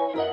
Hey,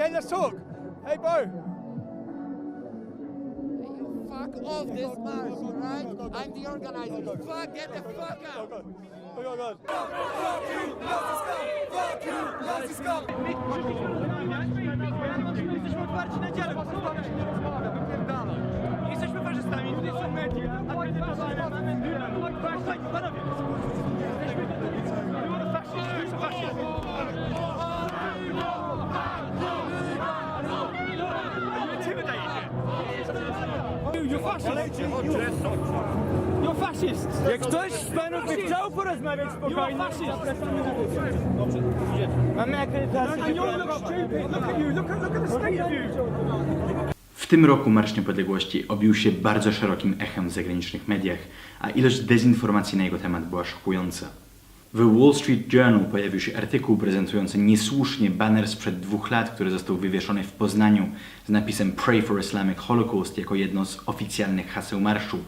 hey, let's talk. Hey, bro. Fuck off this march, alright? I'm the organizer. Fuck, get the fuck out! Oh, God, God. Jesteśmy otwarci na dziele, po prostu mamy się nie rozmawia, wypierdala. Jak ktoś z panów by chciał porozmawiać spokojnie. Dobrze, idziecie. Mamy akredytację. W tym roku Marsz Niepodległości obił się bardzo szerokim echem w zagranicznych mediach, a ilość dezinformacji na jego temat była szokująca. W Wall Street Journal pojawił się artykuł prezentujący niesłusznie baner sprzed dwóch lat, który został wywieszony w Poznaniu z napisem Pray for Islamic Holocaust jako jedno z oficjalnych haseł marszu.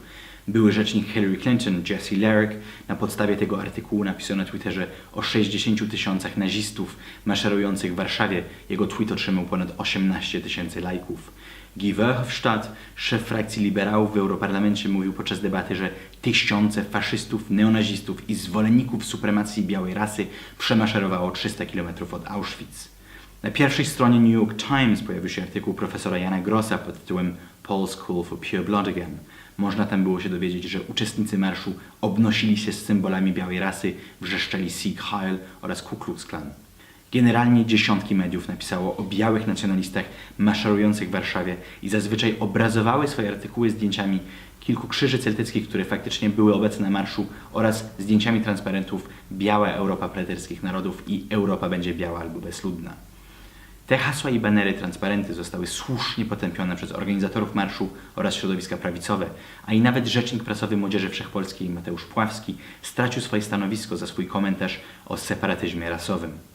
Były rzecznik Hillary Clinton, Jesse Larrick, na podstawie tego artykułu napisał na Twitterze o 60 tysiącach nazistów maszerujących w Warszawie. Jego tweet otrzymał ponad 18 tysięcy lajków. Guy Verhofstadt, szef frakcji liberałów w Europarlamencie, mówił podczas debaty, że tysiące faszystów, neonazistów i zwolenników supremacji białej rasy przemaszerowało 300 km od Auschwitz. Na pierwszej stronie New York Times pojawił się artykuł profesora Jana Grossa pod tytułem Paul's Call for Pure Blood Again. Można tam było się dowiedzieć, że uczestnicy marszu obnosili się z symbolami białej rasy, wrzeszczeli Sieg Heil oraz Ku Klux Klan. Generalnie dziesiątki mediów napisało o białych nacjonalistach maszerujących w Warszawie i zazwyczaj obrazowały swoje artykuły zdjęciami kilku krzyży celtyckich, które faktycznie były obecne na marszu oraz zdjęciami transparentów Biała Europa Preterskich Narodów i Europa będzie biała albo bezludna. Te hasła i banery, transparenty zostały słusznie potępione przez organizatorów marszu oraz środowiska prawicowe, a i nawet rzecznik prasowy Młodzieży Wszechpolskiej Mateusz Pławski stracił swoje stanowisko za swój komentarz o separatyzmie rasowym.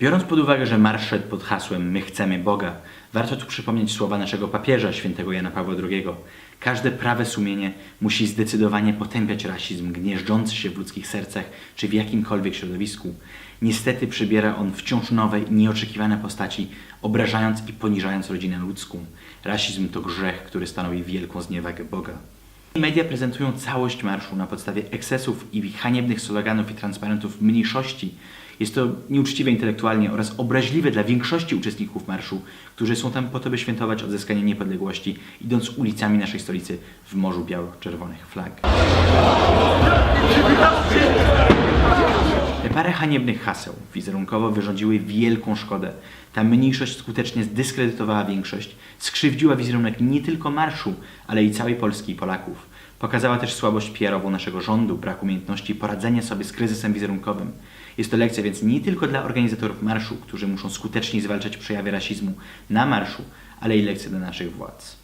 Biorąc pod uwagę, że marsz szedł pod hasłem My chcemy Boga, warto tu przypomnieć słowa naszego papieża, świętego Jana Pawła II. Każde prawe sumienie musi zdecydowanie potępiać rasizm gnieżdżący się w ludzkich sercach czy w jakimkolwiek środowisku. Niestety przybiera on wciąż nowe i nieoczekiwane postaci, obrażając i poniżając rodzinę ludzką. Rasizm to grzech, który stanowi wielką zniewagę Boga. Media prezentują całość marszu na podstawie ekscesów i haniebnych sloganów i transparentów mniejszości. Jest to nieuczciwe intelektualnie oraz obraźliwe dla większości uczestników marszu, którzy są tam po to, by świętować odzyskanie niepodległości, idąc ulicami naszej stolicy w morzu biało-czerwonych flag. Te parę haniebnych haseł wizerunkowo wyrządziły wielką szkodę. Ta mniejszość skutecznie zdyskredytowała większość, skrzywdziła wizerunek nie tylko marszu, ale i całej Polski i Polaków. Pokazała też słabość PR-ową naszego rządu, brak umiejętności poradzenia sobie z kryzysem wizerunkowym. Jest to lekcja więc nie tylko dla organizatorów marszu, którzy muszą skutecznie zwalczać przejawy rasizmu na marszu, ale i lekcja dla naszych władz.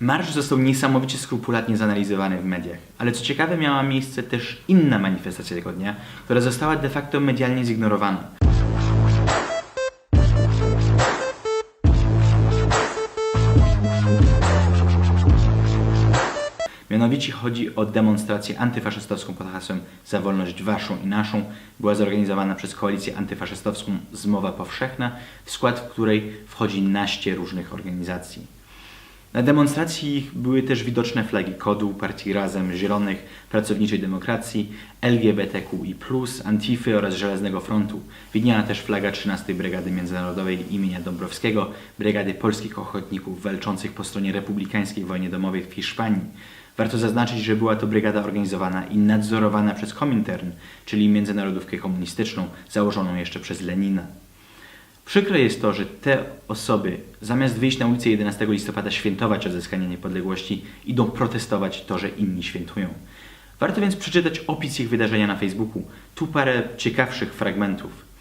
Marsz został niesamowicie skrupulatnie zanalizowany w mediach, ale co ciekawe miała miejsce też inna manifestacja tego dnia, która została de facto medialnie zignorowana. Mianowicie chodzi o demonstrację antyfaszystowską pod hasłem Za wolność waszą i naszą. Była zorganizowana przez koalicję antyfaszystowską Zmowa Powszechna, w skład której wchodzi naście różnych organizacji. Na demonstracji były też widoczne flagi KODU, Partii Razem, Zielonych, Pracowniczej Demokracji, LGBTQI+, Antify oraz Żelaznego Frontu. Widniała też flaga 13 Brygady Międzynarodowej imienia Dąbrowskiego, Brygady Polskich Ochotników walczących po stronie republikańskiej w wojnie domowej w Hiszpanii. Warto zaznaczyć, że była to brygada organizowana i nadzorowana przez Komintern, czyli międzynarodówkę komunistyczną założoną jeszcze przez Lenina. Przykre jest to, że te osoby zamiast wyjść na ulicę 11 listopada świętować odzyskanie niepodległości, idą protestować to, że inni świętują. Warto więc przeczytać opis ich wydarzenia na Facebooku. Tu parę ciekawszych fragmentów.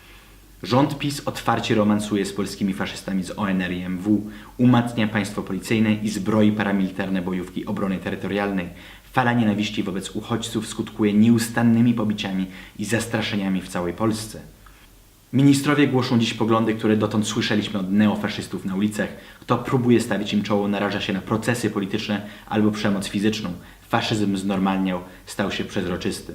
Rząd PiS otwarcie romansuje z polskimi faszystami z ONR i MW, umacnia państwo policyjne i zbroi paramilitarne bojówki obrony terytorialnej. Fala nienawiści wobec uchodźców skutkuje nieustannymi pobiciami i zastraszeniami w całej Polsce. Ministrowie głoszą dziś poglądy, które dotąd słyszeliśmy od neofaszystów na ulicach. Kto próbuje stawić im czoło, naraża się na procesy polityczne albo przemoc fizyczną. Faszyzm znormalniał, stał się przezroczysty.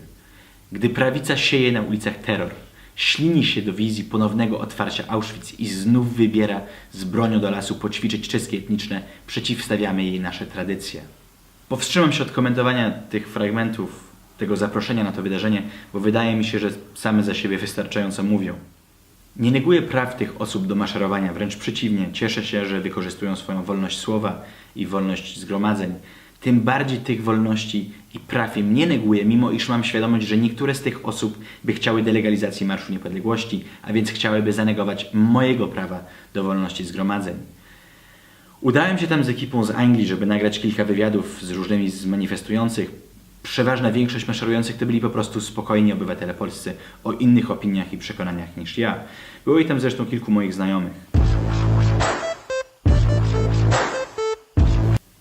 Gdy prawica sieje na ulicach terror, ślini się do wizji ponownego otwarcia Auschwitz i znów wybiera z bronią do lasu poćwiczyć czystki etniczne, przeciwstawiamy jej nasze tradycje. Powstrzymam się od komentowania tych fragmentów, tego zaproszenia na to wydarzenie, bo wydaje mi się, że same za siebie wystarczająco mówią. Nie neguję praw tych osób do maszerowania, wręcz przeciwnie, cieszę się, że wykorzystują swoją wolność słowa i wolność zgromadzeń. Tym bardziej tych wolności i praw im nie neguję, mimo iż mam świadomość, że niektóre z tych osób by chciały delegalizacji Marszu Niepodległości, a więc chciałyby zanegować mojego prawa do wolności zgromadzeń. Udałem się tam z ekipą z Anglii, żeby nagrać kilka wywiadów z różnymi z manifestujących. Przeważna większość maszerujących to byli po prostu spokojni obywatele polscy o innych opiniach i przekonaniach niż ja. Było i tam zresztą kilku moich znajomych.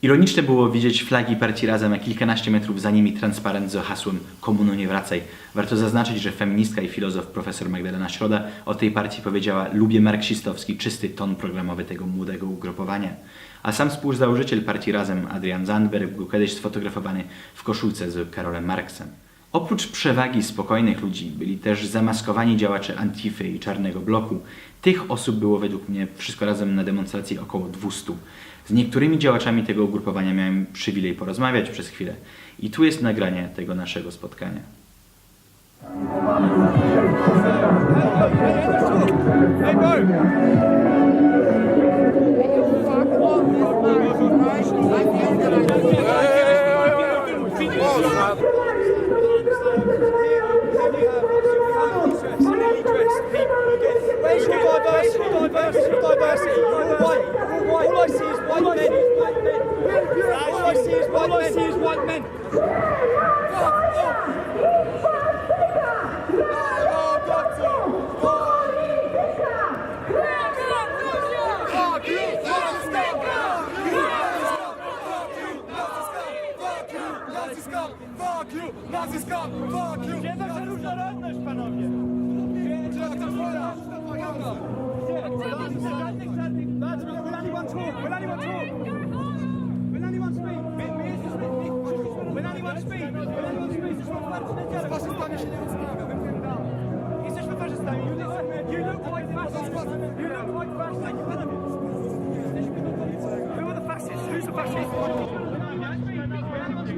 Ironiczne było widzieć flagi partii Razem, a kilkanaście metrów za nimi transparent z hasłem Komuno nie wracaj. Warto zaznaczyć, że feministka i filozof profesor Magdalena Środa o tej partii powiedziała lubię marksistowski, czysty ton programowy tego młodego ugrupowania. A sam współzałożyciel partii Razem, Adrian Zandberg, był kiedyś sfotografowany w koszulce z Karolem Marksem. Oprócz przewagi spokojnych ludzi byli też zamaskowani działacze Antify i Czarnego Bloku. Tych osób było według mnie wszystko razem na demonstracji około 200. Z niektórymi działaczami tego ugrupowania miałem przywilej porozmawiać przez chwilę. I tu jest nagranie tego naszego spotkania. Hey, Your diversity? Diversity, diversity. You're all white. You're all white. All I see is white men. All I see is white men. All I see is white men. Jesteśmy otwarci na dialog. faszystami się nie rozmawia, wypierdamy. Jesteśmy faszystami. You look, you look white fascist. You look white fascist. Panowie. Who are the fascists? Who's the fascist?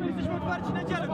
Jesteśmy otwarci na dialog.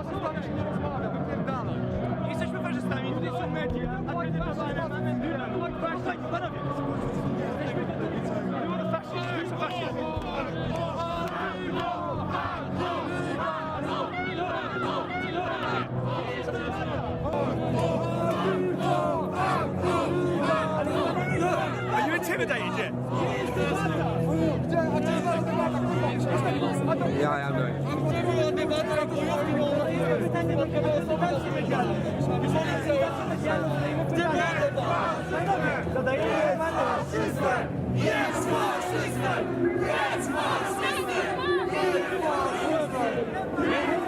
Zadajemy faszyzmem! Jedz faszyzmem! Jedz faszyzmem! Jedz faszyzmem! Jedz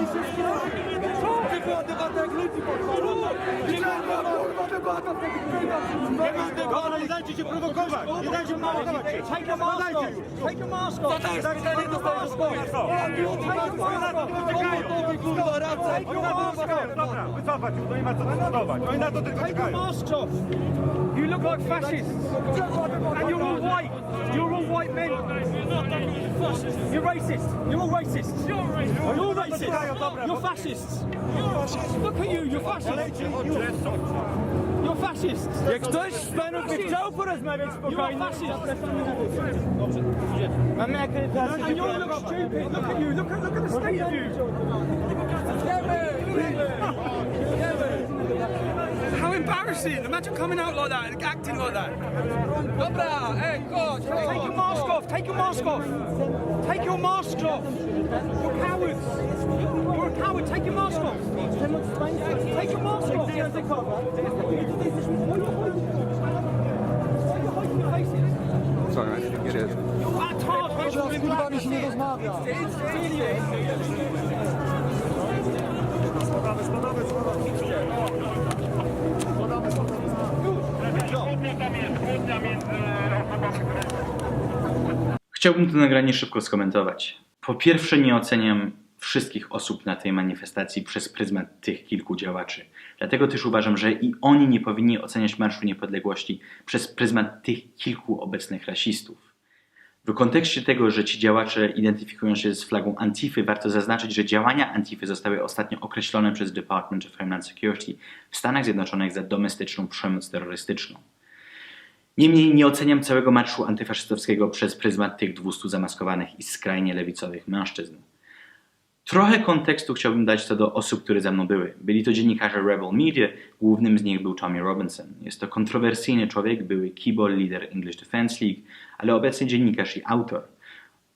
faszyzmem! Nie dajcie się prowokować! Nie dajcie się prowokować! Take your mask off. Take your mask off. Take your mask off. Take your mask off. Dobra, wycofać, bo nie ma co dyskutować. Oni na to tylko czekają. masks off. You look like fascists. And you're all white. You're all white men. You're racist. You're all racists. You're racist. You're racist. You're fascists. Look at you. You're fascists. You're fascists. Jak ktoś z panów by chciał porozmawiać spokojnie, na wywiad. Mamy akredytację. And you all look stupid. Look at you. Look at, look at the state of you. How embarrassing! Imagine coming out like that and acting like that. Dobra, ej, chodź, Take your mask off! Take your mask off! Take your mask off! You're cowards! You're a coward! Take your mask off! Take your mask off! Sorry, I didn't get it. Act hard! Z kurwami się nie rozmawia. Chciałbym to nagranie szybko skomentować. Po pierwsze, nie oceniam wszystkich osób na tej manifestacji przez pryzmat tych kilku działaczy. Dlatego też uważam, że i oni nie powinni oceniać Marszu Niepodległości przez pryzmat tych kilku obecnych rasistów. W kontekście tego, że ci działacze identyfikują się z flagą Antify, warto zaznaczyć, że działania Antify zostały ostatnio określone przez Department of Homeland Security w Stanach Zjednoczonych za domestyczną przemoc terrorystyczną. Niemniej nie oceniam całego marszu antyfaszystowskiego przez pryzmat tych 200 zamaskowanych i skrajnie lewicowych mężczyzn. Trochę kontekstu chciałbym dać co do osób, które ze mną były. Byli to dziennikarze Rebel Media, głównym z nich był Tommy Robinson. Jest to kontrowersyjny człowiek, były keyboard leader English Defense League, ale obecny dziennikarz i autor.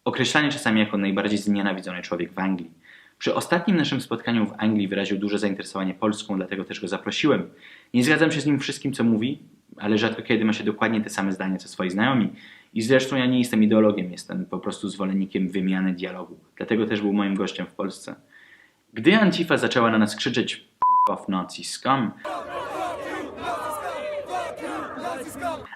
Określany czasami jako najbardziej znienawidzony człowiek w Anglii. Przy ostatnim naszym spotkaniu w Anglii wyraził duże zainteresowanie Polską, dlatego też go zaprosiłem. Nie zgadzam się z nim wszystkim, co mówi, ale rzadko kiedy ma się dokładnie te same zdania co swoi znajomi. I zresztą ja nie jestem ideologiem, jestem po prostu zwolennikiem wymiany dialogu. Dlatego też był moim gościem w Polsce. Gdy Antifa zaczęła na nas krzyczeć "F- off Nazi scum,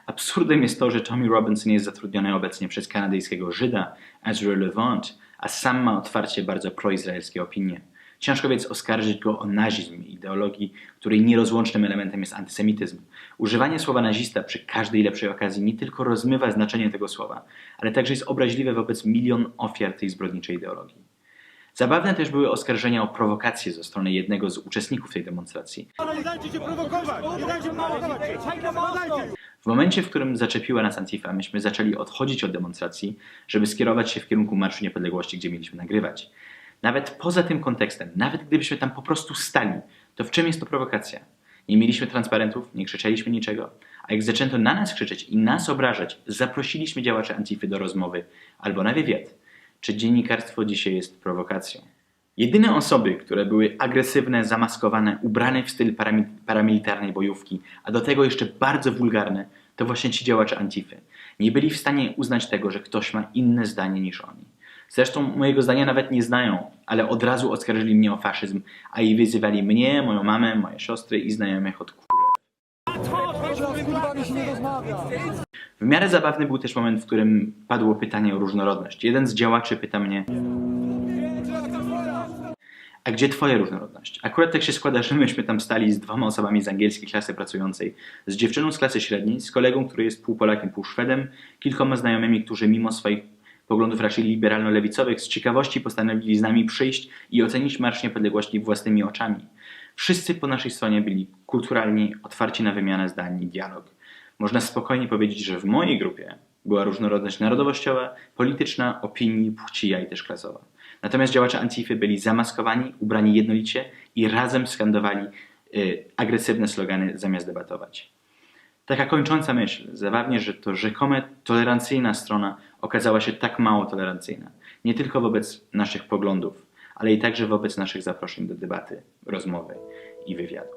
absurdem jest to, że Tommy Robinson jest zatrudniony obecnie przez kanadyjskiego Żyda Ezra Levant, a sam ma otwarcie bardzo proizraelskie opinie. Ciężko więc oskarżyć go o nazizm, ideologii, której nierozłącznym elementem jest antysemityzm. Używanie słowa nazista przy każdej lepszej okazji nie tylko rozmywa znaczenie tego słowa, ale także jest obraźliwe wobec milion ofiar tej zbrodniczej ideologii. Zabawne też były oskarżenia o prowokację ze strony jednego z uczestników tej demonstracji. W momencie, w którym zaczepiła nas Antifa, myśmy zaczęli odchodzić od demonstracji, żeby skierować się w kierunku Marszu Niepodległości, gdzie mieliśmy nagrywać. Nawet poza tym kontekstem, nawet gdybyśmy tam po prostu stali, to w czym jest to prowokacja? Nie mieliśmy transparentów, nie krzyczeliśmy niczego, a jak zaczęto na nas krzyczeć i nas obrażać, zaprosiliśmy działaczy Antify do rozmowy albo na wywiad. Czy dziennikarstwo dzisiaj jest prowokacją? Jedyne osoby, które były agresywne, zamaskowane, ubrane w styl parami- paramilitarnej bojówki, a do tego jeszcze bardzo wulgarne, to właśnie ci działacze Antify. Nie byli w stanie uznać tego, że ktoś ma inne zdanie niż oni. Zresztą mojego zdania nawet nie znają, ale od razu oskarżyli mnie o faszyzm, a i wyzywali mnie, moją mamę, moje siostry i znajomych od. W miarę zabawny był też moment, w którym padło pytanie o różnorodność. Jeden z działaczy pyta mnie, a gdzie twoja różnorodność? Akurat tak się składa, że myśmy tam stali z dwoma osobami z angielskiej klasy pracującej, z dziewczyną z klasy średniej, z kolegą, który jest pół Polakiem, pół Szwedem, kilkoma znajomymi, którzy mimo swoich poglądów raczej liberalno-lewicowych z ciekawości postanowili z nami przyjść i ocenić Marsz Niepodległości własnymi oczami. Wszyscy po naszej stronie byli kulturalni, otwarci na wymianę zdań i dialog. Można spokojnie powiedzieć, że w mojej grupie była różnorodność narodowościowa, polityczna, opinii, płci, a i też klasowa. Natomiast działacze Antify byli zamaskowani, ubrani jednolicie i razem skandowali y, agresywne slogany zamiast debatować. Taka kończąca myśl. Zabawnie, że to rzekome tolerancyjna strona okazała się tak mało tolerancyjna. Nie tylko wobec naszych poglądów, ale i także wobec naszych zaproszeń do debaty, rozmowy i wywiadu.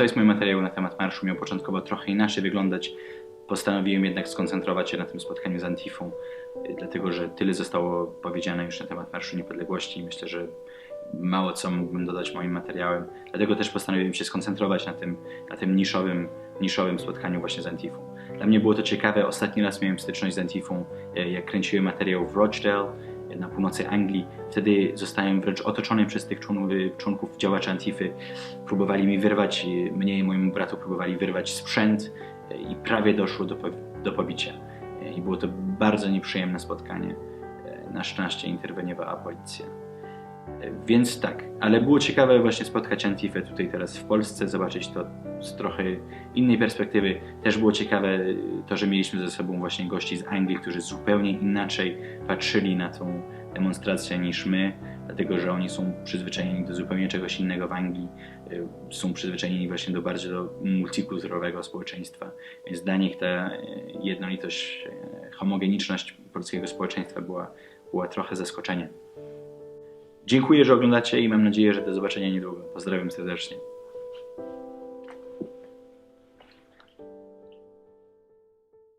Jest mój materiał na temat marszu. Miał początkowo trochę inaczej wyglądać. Postanowiłem jednak skoncentrować się na tym spotkaniu z Antifą, y, dlatego że tyle zostało powiedziane już na temat Marszu Niepodległości i myślę, że mało co mógłbym dodać moim materiałem. Dlatego też postanowiłem się skoncentrować na tym, na tym niszowym, niszowym spotkaniu właśnie z Antifą. Dla mnie było to ciekawe. Ostatni raz miałem styczność z Antifą, y, jak kręciłem materiał w Rochdale na północy Anglii. Wtedy zostałem wręcz otoczony przez tych członków, członków działaczy Antify. Próbowali mi wyrwać, mnie i mojemu bratu próbowali wyrwać sprzęt i prawie doszło do, do pobicia. I było to bardzo nieprzyjemne spotkanie. Na szczęście interweniowała policja. E, Więc tak, ale było ciekawe właśnie spotkać Antifę tutaj teraz w Polsce, zobaczyć to z trochę innej perspektywy. Też było ciekawe to, że mieliśmy ze sobą właśnie gości z Anglii, którzy zupełnie inaczej patrzyli na tą demonstrację niż my, dlatego że oni są przyzwyczajeni do zupełnie czegoś innego w Anglii, y, są przyzwyczajeni właśnie do bardziej do multikulturowego społeczeństwa, więc dla nich ta y, jednolitość, y, homogeniczność polskiego społeczeństwa była, była trochę zaskoczeniem. Dziękuję, że oglądacie i mam nadzieję, że do zobaczenia niedługo. Pozdrawiam serdecznie.